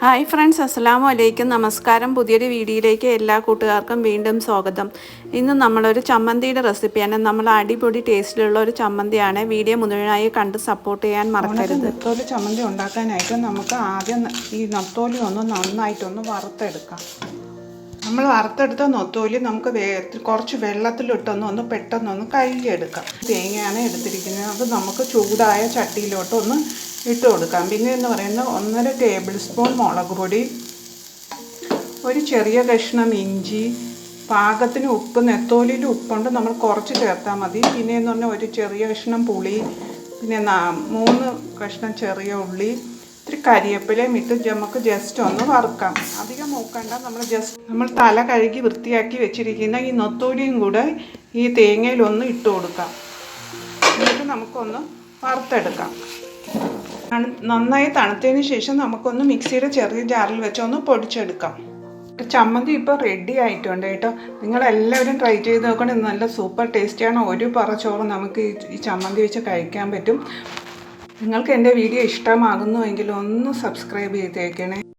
Hi friends അസ്സാം വലൈക്കും നമസ്കാരം. പുതിയൊരു വീഡിയോയിലേക്ക് എല്ലാ കൂട്ടുകാർക്കും വീണ്ടും സ്വാഗതം. ഇന്ന് നമ്മളൊരു ചമ്മന്തിയുടെ റെസിപ്പിയാണ് നമ്മൾ അടിപൊളി ടേസ്റ്റിലുള്ള ഒരു ചമ്മന്തിയാണ്. വീഡിയോ മുഴുവനായി കണ്ട് സപ്പോർട്ട് ചെയ്യാൻ മറക്കരുത്. നെത്തോലി ചമ്മന്തി ഉണ്ടാക്കാനായിട്ട് നമുക്ക് ആദ്യം ഈ നത്തോലി ഒന്ന് നന്നായിട്ടൊന്ന് വറുത്തെടുക്കാം. നമ്മൾ വറുത്തെടുത്ത നൊത്തോലി നമുക്ക് കുറച്ച് വെള്ളത്തിലിട്ടൊന്ന് ഒന്ന് പെട്ടെന്നൊന്ന് കഴുകിയെടുക്കാം. തേങ്ങയാണ് എടുത്തിരിക്കുന്നത്. അത് നമുക്ക് ചൂടായ ചട്ടിയിലോട്ട് ഒന്ന് ഇട്ട് കൊടുക്കാം. പിന്നെ എന്ന് പറയുന്നത് ഒന്നര ടേബിൾ സ്പൂൺ മുളക് പൊടി ഒരു ചെറിയ കഷ്ണം ഇഞ്ചി പാകത്തിന് ഉപ്പ് നെത്തോലിയിൽ ഉപ്പുണ്ട് നമ്മൾ കുറച്ച് ചേർത്താൽ മതി. പിന്നെ എന്ന് പറഞ്ഞാൽ ഒരു ചെറിയ കഷ്ണം പുളി പിന്നെ മൂന്ന് കഷ്ണം ചെറിയ ഉള്ളി ഇത്തിരി കരിയപ്പിലയും ഇട്ട് നമുക്ക് ജസ്റ്റ് ഒന്ന് വറുക്കാം. അധികം നോക്കണ്ട നമ്മൾ ജസ്റ്റ് നമ്മൾ തല കഴുകി വൃത്തിയാക്കി വെച്ചിരിക്കുന്ന ഈ നൊത്തോലിയും കൂടെ ഈ തേങ്ങയിലൊന്ന് ഇട്ട് കൊടുക്കാം. എന്നിട്ട് നമുക്കൊന്ന് വറുത്തെടുക്കാം. നന്നായി തണുത്തതിന് ശേഷം നമുക്കൊന്ന് മിക്സിയുടെ ചെറിയ ജാറിൽ വെച്ചൊന്ന് പൊടിച്ചെടുക്കാം. ചമ്മന്തി ഇപ്പോൾ റെഡി ആയിട്ടുണ്ട് കേട്ടോ. നിങ്ങളെല്ലാവരും ട്രൈ ചെയ്ത് നോക്കണം. നല്ല സൂപ്പർ ടേസ്റ്റിയാണ് ഒരു പറ ചോറ് നമുക്ക് ഈ ചമ്മന്തി വെച്ച് കഴിക്കാൻ പറ്റും. നിങ്ങൾക്ക് എന്റെ വീഡിയോ ഇഷ്ടമാകുന്നുവെങ്കിൽ ഒന്ന് സബ്സ്ക്രൈബ് ചെയ്തേക്കണേ.